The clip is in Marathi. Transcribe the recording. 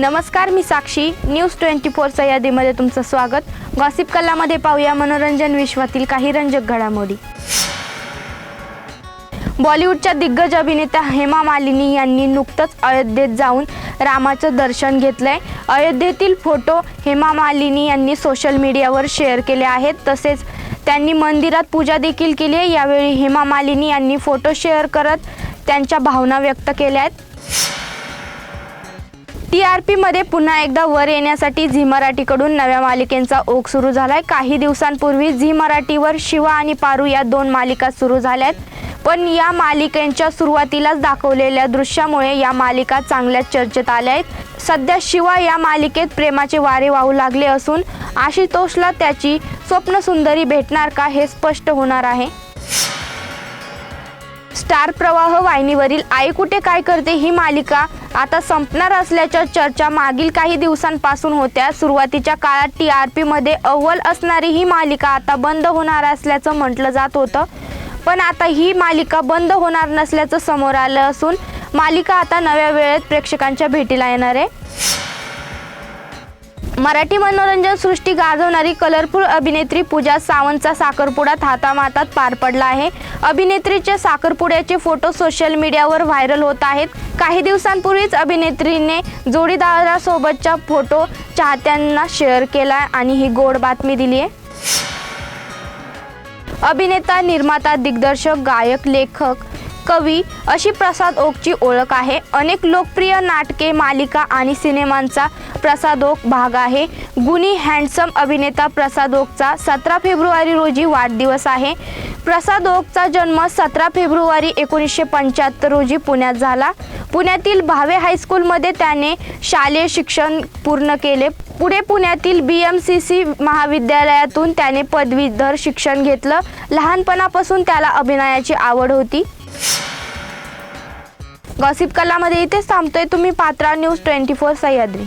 नमस्कार मी साक्षी. न्यूज ट्वेंटी फोरच्या यादीमध्ये तुमचं स्वागत. गॉसिप कलामध्ये पाहूया मनोरंजन विश्वातील काही रंजक घडामोडी. बॉलिवूडच्या दिग्गज अभिनेत्या हेमा मालिनी यांनी नुकतंच अयोध्येत जाऊन रामाचं दर्शन घेतलंय. अयोध्येतील फोटो हेमा मालिनी यांनी सोशल मीडियावर शेअर केले आहेत. तसेच त्यांनी मंदिरात पूजा देखील केली आहे. यावेळी हेमा मालिनी यांनी फोटो शेअर करत त्यांच्या भावना व्यक्त केल्या आहेत. टी आर पीमध्ये पुन्हा एकदा वर येण्यासाठी झी मराठीकडून नव्या मालिकेंचा ओघ सुरू झालाय. काही दिवसांपूर्वी झी मराठीवर शिवा आणि पारू या दोन मालिका सुरू झाल्यात. पण या मालिकेंच्या सुरुवातीलाच दाखवलेल्या दृश्यामुळे या मालिका चांगल्या चर्चेत आल्या आहेत. सध्या शिवा या मालिकेत प्रेमाचे वारे वाहू लागले असून आशुतोषला त्याची स्वप्नसुंदरी भेटणार का हे स्पष्ट होणार आहे. स्टार प्रवाह वाहिनीवरील आई कुठे काय करते ही मालिका आता संपणार असल्याच्या चर्चा मागील काही दिवसांपासून होत्या. सुरुवातीच्या काळात टी आर पीमध्ये अव्वल असणारी ही मालिका आता बंद होणार असल्याचं म्हटलं जात होतं. पण आता ही मालिका बंद होणार नसल्याचं समोर आलं असून मालिका आता नव्या वेळेत प्रेक्षकांच्या भेटीला येणार आहे. मराठी मनोरंजन सृष्टी गाजवणारी कलरफुल अभिनेत्री पूजा सावंतचा साखरपुडा थातामातात पार पडला आहे. अभिनेत्रीचे साखरपुड्याचे फोटो सोशल मीडियावर व्हायरल होत आहेत. काही दिवसांपूर्वीच अभिनेत्रीने जोडीदारासोबतचा फोटो चाहत्यांना शेअर केला आणि ही गोड बातमी दिली आहे. अभिनेता निर्माता दिग्दर्शक गायक लेखक कवी अशी प्रसाद ओकची ओळख आहे. अनेक लोकप्रिय नाटके मालिका आणि सिनेमांचा प्रसाद ओक भाग आहे. गुणी हँडसम अभिनेता प्रसाद ओकचा सतरा फेब्रुवारी रोजी वाढदिवस आहे. प्रसाद ओकचा जन्म सतरा फेब्रुवारी एकोणीसशे पंच्याहत्तर रोजी पुण्यात झाला. पुण्यातील भावे हायस्कूलमध्ये त्याने शालेय शिक्षण पूर्ण केले. पुढे पुण्यातील बी एम सी सी महाविद्यालयातून त्याने पदवीधर शिक्षण घेतलं. लहानपणापासून त्याला अभिनयाची आवड होती. गॉसिप कलामध्ये इथेच थांबतोय. तुम्ही पात्रा न्यूज ट्वेंटी फोर सह्याद्री.